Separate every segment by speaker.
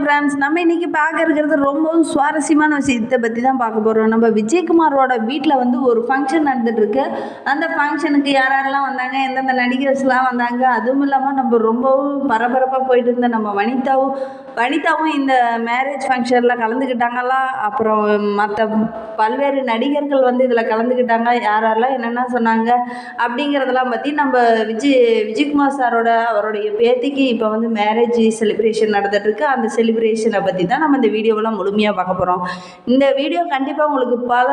Speaker 1: Friends நம்ம இன்னைக்கு பார்க்க இருக்கிறது ரொம்பவும் சுவாரஸ்யமான விஷயத்தை பற்றி தான் பார்க்க போகிறோம் நம்ம விஜயகுமாரோட வீட்டில் வந்து ஒரு ஃபங்க்ஷன் நடந்துட்டு இருக்கு அந்த ஃபங்க்ஷனுக்கு யார் யாரெல்லாம் வந்தாங்க எந்தெந்த நடிகர்ஸ்லாம் வந்தாங்க அதுவும் இல்லாமல் நம்ம ரொம்பவும் பரபரப்பாக போயிட்டு இருந்த நம்ம வனிதாவும் வனிதாவும் இந்த மேரேஜ் ஃபங்க்ஷனில் கலந்துக்கிட்டாங்களா? அப்புறம் மற்ற பல்வேறு நடிகர்கள் வந்து இதில் கலந்துக்கிட்டாங்க யார் யாரெல்லாம் என்னென்ன சொன்னாங்க அப்படிங்கிறதெல்லாம் பற்றி நம்ம விஜய் விஜயகுமார் சாரோட அவருடைய பேத்திக்கு இப்போ வந்து மேரேஜ் செலிப்ரேஷன் நடந்துட்டுருக்கு. அந்த செலிப்ரேஷனை பற்றி தான் நம்ம இந்த வீடியோவெல்லாம் முழுமையாக பார்க்க போகிறோம் இந்த வீடியோ கண்டிப்பாக உங்களுக்கு பல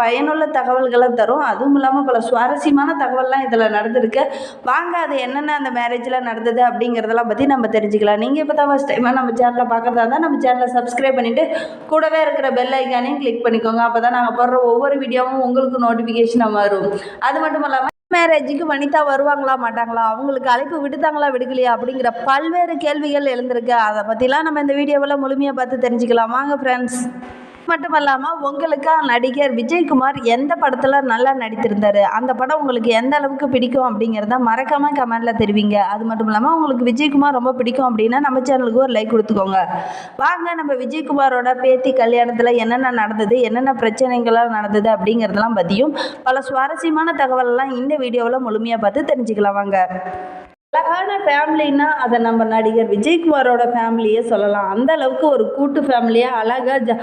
Speaker 1: பயனுள்ள தகவல்களை தரும். அதுவும் இல்லாமல் பல சுவாரஸ்யமான தகவல்லாம் இதில் நடந்திருக்கு. வாங்க அது என்னென்ன அந்த மேரேஜில் நடந்தது அப்படிங்கிறதெல்லாம் பற்றி நம்ம தெரிஞ்சுக்கலாம். நீங்கள் இப்போ தான் ஃபஸ்ட் டைமாக நம்ம சேனலில் பார்க்குறதா இருந்தால் நம்ம சேனலை சப்ஸ்கிரைப் பண்ணிவிட்டு கூடவே இருக்கிற பெல் ஐக்கானையும் கிளிக் பண்ணிக்கோங்க. அப்போ தான் நாங்கள் போடுற ஒவ்வொரு வீடியோவும் உங்களுக்கு நோட்டிஃபிகேஷனாக வரும் அது மட்டும் இல்லாமல் மேரேஜுக்கு வனிதா வருவாங்களா மாட்டாங்களா அவங்களுக்கு அழைப்பு விடுத்தாங்களா விடுக்கலையா அப்படிங்கிற பல்வேறு கேள்விகள் எழுந்திருக்கு. அதை பற்றிலாம் நம்ம இந்த வீடியோவில் முழுமையாக பார்த்து தெரிஞ்சுக்கலாம். வாங்க ஃப்ரெண்ட்ஸ் மட்டும் இல்லாமல் உங்களுக்கு நடிகர் விஜயகுமார் எந்த படத்தில் நல்லா நடித்திருந்தார்? அந்த படம் உங்களுக்கு எந்த அளவுக்கு பிடிக்கும் அப்படிங்கிறத மறக்காமல் கமெண்டில் தெரிவிங்க. அது மட்டும் இல்லாமல் உங்களுக்கு விஜயகுமார் ரொம்ப பிடிக்கும் அப்படின்னா நம்ம சேனலுக்கு ஒரு லைக் கொடுத்துக்கோங்க. வாங்க நம்ம விஜயகுமாரோட பேத்தி கல்யாணத்தில் என்னென்ன நடந்தது என்னென்ன பிரச்சனைகள்லாம் நடந்தது அப்படிங்கிறதெல்லாம் பற்றியும் பல சுவாரஸ்யமான தகவலெல்லாம் இந்த வீடியோவில் முழுமையாக பார்த்து தெரிஞ்சுக்கலாம். வாங்க. அழகான ஃபேமிலின்னா அதை நம்ம நடிகர் விஜயகுமாரோட ஃபேமிலியே சொல்லலாம். அந்த அளவுக்கு ஒரு கூட்டு ஃபேமிலியாக அழகாக ஜ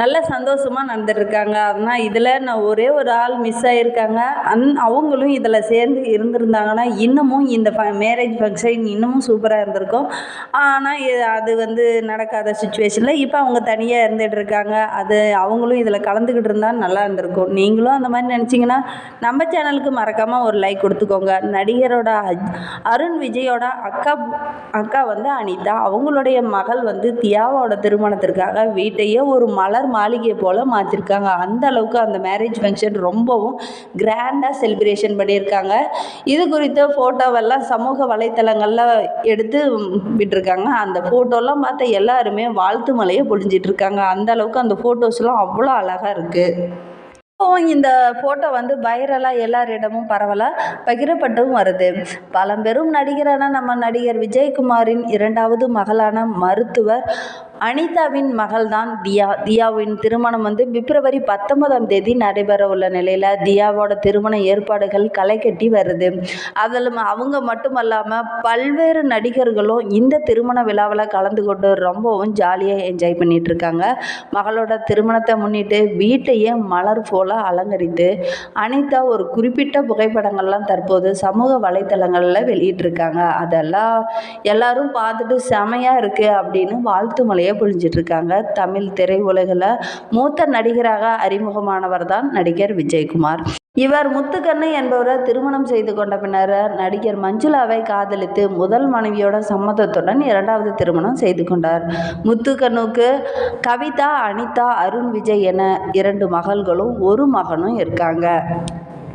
Speaker 1: நல்ல சந்தோஷமாக நடந்துட்டுருக்காங்க. ஆனால் இதில் நான் ஒரே ஒரு ஆள் மிஸ் ஆகியிருக்காங்க அந் அவங்களும் இதில் சேர்ந்து இருந்திருந்தாங்கன்னா இன்னமும் இந்த ஃப மேரேஜ் ஃபங்க்ஷன் இன்னமும் சூப்பராக இருந்திருக்கும். ஆனால் அது வந்து நடக்காத சுச்சுவேஷனில் இப்போ அவங்க தனியாக இருந்துகிட்டு இருக்காங்க அது அவங்களும் இதில் கலந்துக்கிட்டு இருந்தால் நல்லா இருந்திருக்கும். நீங்களும் அந்த மாதிரி நினச்சிங்கன்னா நம்ம சேனலுக்கு மறக்காமல் ஒரு லைக் கொடுத்துக்கோங்க. நடிகரோட அருண் அருண் விஜயோட அக்கா அக்கா வந்து அனிதா. அவங்களுடைய மகள் வந்து தியாவோட திருமணத்திற்காக வீட்டையே ஒரு மலர் மாளிகை போல் மாற்றிருக்காங்க. அந்த அளவுக்கு அந்த மேரேஜ் ஃபங்க்ஷன் ரொம்பவும் கிராண்டாக செலிப்ரேஷன் பண்ணியிருக்காங்க. இது குறித்த ஃபோட்டோவெல்லாம் சமூக வலைத்தளங்களில் எடுத்து விட்டுருக்காங்க. அந்த ஃபோட்டோலாம் பார்த்த எல்லாருமே வாழ்த்து மலையை பொழிஞ்சிட்ருக்காங்க அந்த அளவுக்கு அந்த ஃபோட்டோஸ்லாம் அவ்வளோ அழகாக இருக்குது இந்த ஃபோட்டோ வந்து வைரலாக எல்லாரிடமும் பரவலாக பகிரப்பட்டும் வருது. பழம்பெரும் நடிகரான நம்ம நடிகர் விஜயகுமாரின் இரண்டாவது மகளான மருத்துவர் அனிதாவின் மகள் தான் தியா. தியாவின் திருமணம் வந்து பிப்ரவரி பத்தொன்பதாம் தேதி நடைபெற உள்ள நிலையில் தியாவோட திருமண ஏற்பாடுகள் களை கட்டி வருது. அதில் அவங்க மட்டும் அல்லாமல் பல்வேறு நடிகர்களும் இந்த திருமண விழாவில் கலந்து கொண்டு ரொம்பவும் ஜாலியாக என்ஜாய் பண்ணிட்டு இருக்காங்க. மகளோட திருமணத்தை முன்னிட்டு வீட்டையே மலர் போல அலங்கரித்து அனிதா ஒரு குறிப்பிட்ட புகைப்படங்கள்லாம் தற்போது சமூக வலைத்தளங்களில் வெளியிட்டிருக்காங்க அதெல்லாம் எல்லாரும் பார்த்துட்டு செமையாக இருக்குது அப்படின்னு வாழ்த்து மலை பொழிஞ்சிட்டு இருக்காங்க தமிழ் திரையுலகில் மூத்த நடிகராக அறிமுகமானவர் தான் நடிகர் விஜயகுமார். இவர் முத்துக்கண்ணு என்பவரை திருமணம் செய்து கொண்ட பின்னர் நடிகர் மஞ்சுளாவை காதலித்து முதல் மனைவியோட சம்மதத்துடன் இரண்டாவது திருமணம் செய்து கொண்டார். முத்துக்கண்ணுக்கு கவிதா அனிதா அருண் விஜய் என இரண்டு மகள்களும் ஒரு மகனும் இருக்காங்க.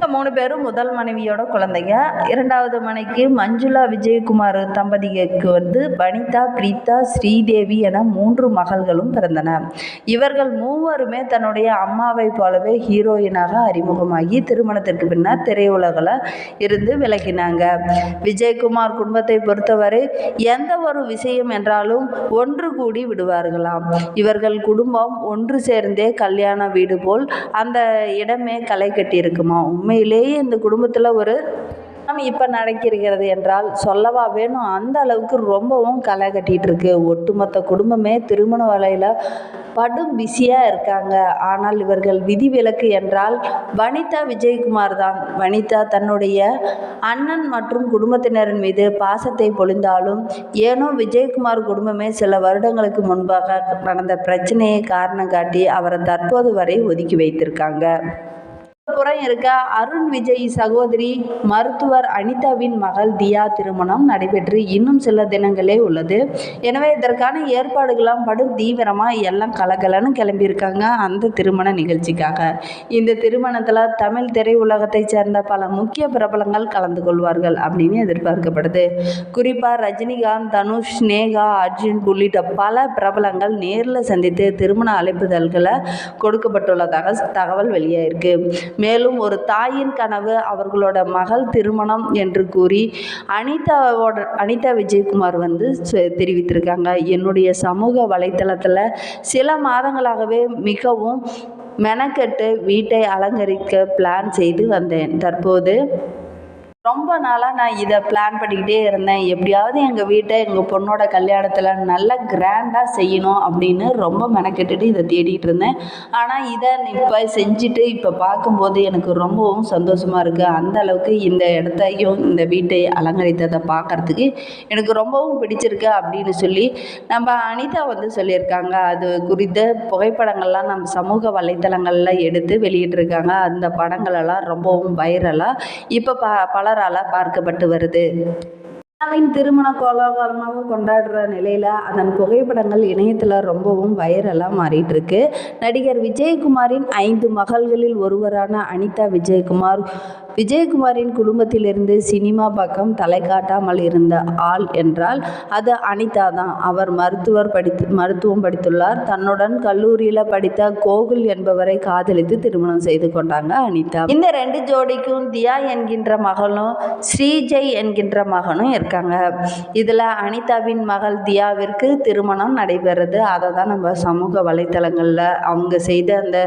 Speaker 1: மூணு பேரும் முதல் மனைவியோட குழந்தைங்க. இரண்டாவது மனைவிக்கு மஞ்சுளா விஜயகுமார் தம்பதிக்கு வந்து வனிதா பிரீதா ஸ்ரீதேவி என மூன்று மகள்களும் பிறந்தன. இவர்கள் மூவருமே தன்னுடைய அம்மாவை போலவே ஹீரோயினாக அறிமுகமாகி திருமணத்திற்கு பின்னர் திரையுலகில் இருந்து விலகினாங்க. விஜயகுமார் குடும்பத்தை பொறுத்தவரை எந்த ஒரு விஷயம் என்றாலும் ஒன்று கூடி விடுவார்களாம். இவர்கள் குடும்பம் ஒன்று சேர்ந்தே கல்யாண வீடு போல் அந்த இடமே களை கட்டியிருக்குமா உண்மையிலேயே இந்த குடும்பத்தில் ஒரு இப்போ நடக்கிறது என்றால் சொல்லவா வேணும்? அந்த அளவுக்கு ரொம்பவும் களை கட்டிகிட்டு இருக்கு ஒட்டுமொத்த குடும்பமே திருமண வலையில் படும் பிஸியாக இருக்காங்க. ஆனால் இவர்கள் விதிவிலக்கு என்றால் வனிதா விஜயகுமார் தான். வனிதா தன்னுடைய அண்ணன் மற்றும் குடும்பத்தினரின் மீது பாசத்தை பொழிந்தாலும் ஏனோ விஜயகுமார் குடும்பமே சில வருடங்களுக்கு முன்பாக நடந்த பிரச்சனையை காரணம் காட்டி அவரை தற்போது வரை ஒதுக்கி வைத்திருக்காங்க. புறம் இருக்க அருண் விஜய் சகோதரி மருத்துவர் அனிதாவின் மகள் தியா திருமணம் நடைபெற்று இன்னும் சில தினங்களே உள்ளது. எனவே இதற்கான ஏற்பாடுகள்லாம் படும் தீவிரமாக எல்லாம் கலகலன்னு கிளம்பியிருக்காங்க அந்த திருமண நிகழ்ச்சிக்காக. இந்த திருமணத்தில் தமிழ் திரையுலகத்தைச் சேர்ந்த பல முக்கிய பிரபலங்கள் கலந்து கொள்வார்கள் அப்படின்னு எதிர்பார்க்கப்படுது. குறிப்பாக ரஜினிகாந்த் தனுஷ் ஸ்னேகா அர்ஜுன் உள்ளிட்ட பல பிரபலங்கள் நேரில் சந்தித்து திருமண அழைப்புதல்களை கொடுக்கப்பட்டுள்ளதாக தகவல் வெளியாயிருக்கு. மேலும் ஒரு தாயின் கனவு அவர்களோட மகள் திருமணம் என்று கூறி அனிதாவோட அனிதா விஜயகுமார் வந்து தெரிவித்திருக்காங்க. என்னுடைய சமூக வலைத்தளத்தில் சில மாதங்களாகவே மிகவும் மெனக்கெட்டு வீட்டை அலங்கரிக்க பிளான் செய்து வந்தேன். தற்போது ரொம்ப நாளாக நான் இதை பிளான் பண்ணிக்கிட்டே இருந்தேன். எப்படியாவது எங்கள் வீட்டை எங்கள் பொண்ணோட கல்யாணத்தில் நல்ல கிராண்டாக செய்யணும் அப்படின்னு ரொம்ப மெனக்கெட்டுட்டு இதை தேடிட்டு இருந்தேன். ஆனால் இதை இப்போ செஞ்சுட்டு இப்போ பார்க்கும்போது எனக்கு ரொம்பவும் சந்தோஷமாக இருக்குது அந்த அளவுக்கு இந்த இடத்தையும் இந்த வீட்டை அலங்கரித்ததை பார்க்குறதுக்கு எனக்கு ரொம்பவும் பிடிச்சிருக்கு அப்படின்னு சொல்லி நம்ம அனிதா வந்து சொல்லியிருக்காங்க. அது குறித்த புகைப்படங்கள்லாம் நம்ம சமூக வலைத்தளங்களில் எடுத்து வெளியிட்டிருக்காங்க. அந்த படங்களெல்லாம் ரொம்பவும் வைரலாக இப்போ ப பல பலரால் பார்க்கப்பட்டு வருது. அண்ணாவின் திருமண கோலாகலமாக கொண்டாடுற நிலையில் அதன் புகைப்படங்கள் இணையத்தில் ரொம்பவும் வைரலாக மாறிட்டு இருக்கு நடிகர் விஜயகுமாரின் ஐந்து மகள்களில் ஒருவரான அனிதா விஜயகுமார் விஜயகுமாரின் குடும்பத்திலிருந்து சினிமா பக்கம் தலை காட்டாமல் இருந்த ஆள் என்றால் அது அனிதா தான் அவர் மருத்துவர் படித்து மருத்துவம் படித்துள்ளார். தன்னுடன் கல்லூரியில் படித்த கோகுல் என்பவரை காதலித்து திருமணம் செய்து கொண்டாங்க அனிதா. இந்த ரெண்டு ஜோடிக்கும் தியா என்கின்ற மகளும் ஸ்ரீஜெய் என்கின்ற மகனும் இருக்காங்க. இதில் அனிதாவின் மகள் தியாவிற்கு திருமணம் நடைபெறுது. அதை தான் நம்ம சமூக வலைத்தளங்களில் அவங்க செய்த அந்த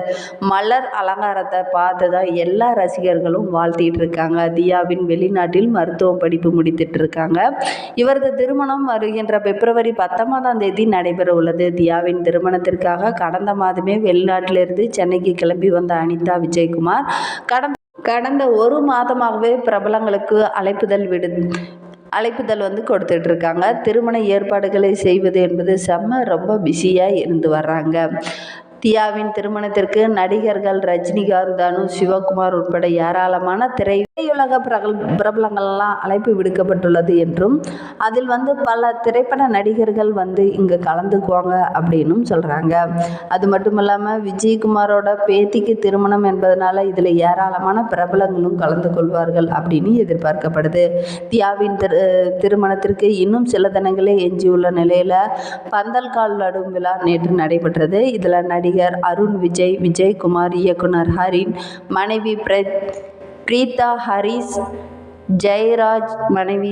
Speaker 1: மலர் அலங்காரத்தை பார்த்து தான் எல்லா ரசிகர்களும் வாழ்த்து இருக்காங்க தியாவின் வெளிநாட்டில் மருத்துவம் படிப்பு முடித்துட்டு இருக்காங்க இவரது திருமணம் வருகின்ற பிப்ரவரி பத்தொன்பதாம் தேதி நடைபெற உள்ளது. தியாவின் திருமணத்திற்காக கடந்த மாதமே வெளிநாட்டிலிருந்து சென்னைக்கு கிளம்பி வந்த அனிதா விஜயகுமார் கடந்த கடந்த ஒரு மாதமாகவே பிரபலங்களுக்கு அழைப்புதல் விடு அழைப்புதல் வந்து கொடுத்துட்ருக்காங்க திருமண ஏற்பாடுகளை செய்வது என்பது செம்ம ரொம்ப பிஸியாக இருந்து வர்றாங்க. தியாவின் திருமணத்திற்கு நடிகர்கள் ரஜினிகாந்த் தனு சிவகுமார் உட்பட ஏராளமான திரை திரையுலக பிரகல் பிரபலங்கள்லாம் அழைப்பு விடுக்கப்பட்டுள்ளது என்றும் அதில் வந்து பல திரைப்பட நடிகர்கள் வந்து இங்கே கலந்துக்குவாங்க அப்படின்னும் சொல்கிறாங்க அது மட்டும் இல்லாமல் விஜயகுமாரோட பேத்திக்கு திருமணம் என்பதனால இதில் ஏராளமான பிரபலங்களும் கலந்து கொள்வார்கள் அப்படின்னு எதிர்பார்க்கப்படுது. தியாவின் திரு திருமணத்திற்கு இன்னும் சில தினங்களே எஞ்சியுள்ள நிலையில் பந்தல் கால் நடும் விழா நேற்று நடைபெற்றது. இதில் நடிகர் அருண் விஜய் விஜய்குமார் இயக்குனர் ஹரின் மனைவி பிர பிரீதா ஹரிஸ் ஜெயராஜ் மனைவி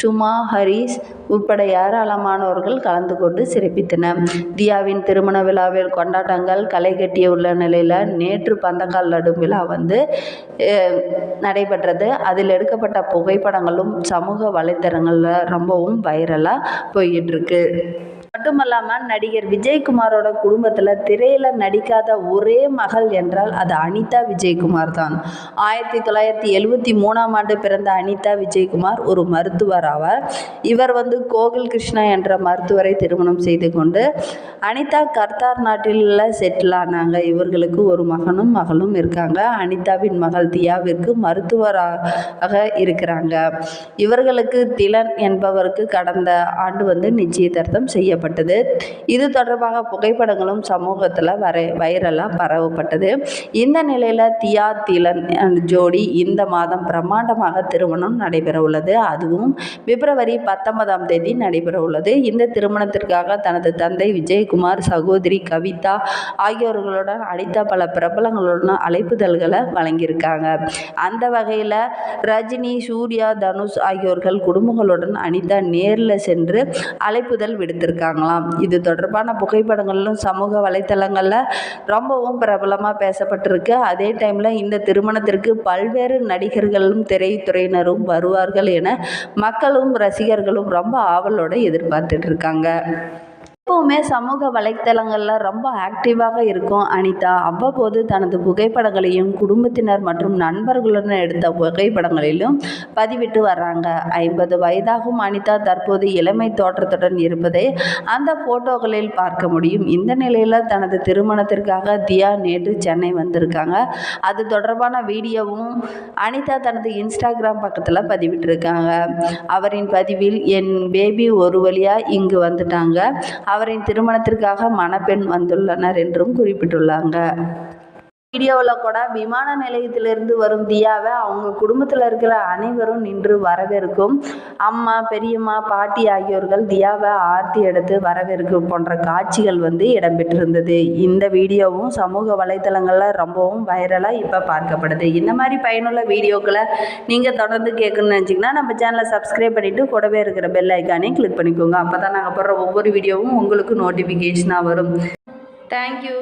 Speaker 1: சுமா ஹரிஸ் உட்பட ஏராளமானவர்கள் கலந்து கொண்டு சிறப்பித்தனர். தியாவின் திருமண விழாவில் கொண்டாட்டங்கள் களை கட்டிய உள்ள நிலையில் நேற்று பந்தக்கால் நடும் விழா வந்து நடைபெற்றது. அதில் எடுக்கப்பட்ட புகைப்படங்களும் சமூக வலைத்தளங்களில் ரொம்பவும் வைரலாக போயிட்டுருக்கு மட்டுமல்லாமல் நடிகர் விஜயகுமாரோட குடும்பத்தில் திரையில் நடிக்காத ஒரே மகள் என்றால் அது அனிதா விஜயகுமார் தான். ஆயிரத்தி தொள்ளாயிரத்தி எழுவத்தி மூணாம் ஆண்டு பிறந்த அனிதா விஜயகுமார் ஒரு மருத்துவர் ஆவார். இவர் வந்து கோகுல் கிருஷ்ணா என்ற மருத்துவரை திருமணம் செய்து கொண்டு அனிதா கர்த்தார் நாட்டில் செட்டில் ஆனாங்க. இவர்களுக்கு ஒரு மகனும் மகளும் இருக்காங்க. அனிதாவின் மகள் தியாவிற்கு மருத்துவராக இருக்கிறாங்க. இவர்களுக்கு திலன் என்பவருக்கு கடந்த ஆண்டு வந்து நிச்சயதார்த்தம் செய்யப்பட்டது. செய்யப்பட்டது இது தொடர்பாக புகைப்படங்களும் சமூகத்தில் வரை வைரலாக பரவப்பட்டது. இந்த நிலையில் தியா திலன் ஜோடி இந்த மாதம் பிரம்மாண்டமாக திருமணம் நடைபெற உள்ளது அதுவும் பிப்ரவரி பத்தொன்பதாம் தேதி நடைபெற உள்ளது இந்த திருமணத்திற்காக தனது தந்தை விஜயகுமார் சகோதரி கவிதா ஆகியோர்களுடன் அடித்த பல பிரபலங்களுடன் அழைப்புதல்களை வழங்கியிருக்காங்க. அந்த வகையில் ரஜினி சூர்யா தனுஷ் ஆகியோர்கள் குடும்பங்களுடன் அனிதா நேரில் சென்று அழைப்புதல் விடுத்திருக்காங்க. இருக்காங்களாம் இது தொடர்பான புகைப்படங்களும் சமூக வலைத்தளங்களில் ரொம்பவும் பிரபலமாக பேசப்பட்டிருக்கு. அதே டைமில் இந்த திருமணத்திற்கு பல்வேறு நடிகர்களும் திரைத்துறையினரும் வருவார்கள் என மக்களும் ரசிகர்களும் ரொம்ப ஆவலோடு எதிர்பார்த்துட்டு இருக்காங்க. எப்போவுமே சமூக வலைத்தளங்களில் ரொம்ப ஆக்டிவாக இருக்கும். அனிதா அவ்வப்போது தனது புகைப்படங்களையும் குடும்பத்தினர் மற்றும் நண்பர்களுடன் எடுத்த புகைப்படங்களிலும் பதிவிட்டு வர்றாங்க. ஐம்பது வயதாகும் அனிதா தற்போது இளமை தோற்றத்துடன் இருப்பதை அந்த ஃபோட்டோகளில் பார்க்க முடியும். இந்த நிலையில் தனது திருமணத்திற்காக தியா நேற்று சென்னை வந்திருக்காங்க. அது தொடர்பான வீடியோவும் அனிதா தனது இன்ஸ்டாகிராம் பக்கத்தில் பதிவிட்டிருக்காங்க. அவரின் பதிவில் என் பேபி ஒரு வழியாக இங்கு வந்துட்டாங்க. அவரின் திருமணத்திற்காக மணப்பெண் வந்துள்ளனர் என்றும் குறிப்பிட்டுள்ளாங்க. வீடியோவில் கூட விமான நிலையத்திலிருந்து வரும் தியாவை அவங்க குடும்பத்தில் இருக்கிற அனைவரும் நின்று வரவேற்கும். அம்மா பெரியம்மா பாட்டி ஆகியோர்கள் தியாவை ஆர்த்தி எடுத்து வரவேற்கும் போன்ற காட்சிகள் வந்து இடம்பெற்றிருந்தது. இந்த வீடியோவும் சமூக வலைத்தளங்களில் ரொம்பவும் வைரலாக இப்போ பார்க்கப்படுது. இந்த மாதிரி பயனுள்ள வீடியோக்களை நீங்கள் தொடர்ந்து கேட்கணும்னு நினச்சிங்கன்னா நம்ம சேனலை சப்ஸ்கிரைப் பண்ணிவிட்டு கூடவே இருக்கிற பெல் ஐக்கானே கிளிக் பண்ணிக்கோங்க. அப்போ தான் நாங்கள் போடுற ஒவ்வொரு வீடியோவும் உங்களுக்கு நோட்டிஃபிகேஷனாக வரும். தேங்க்யூ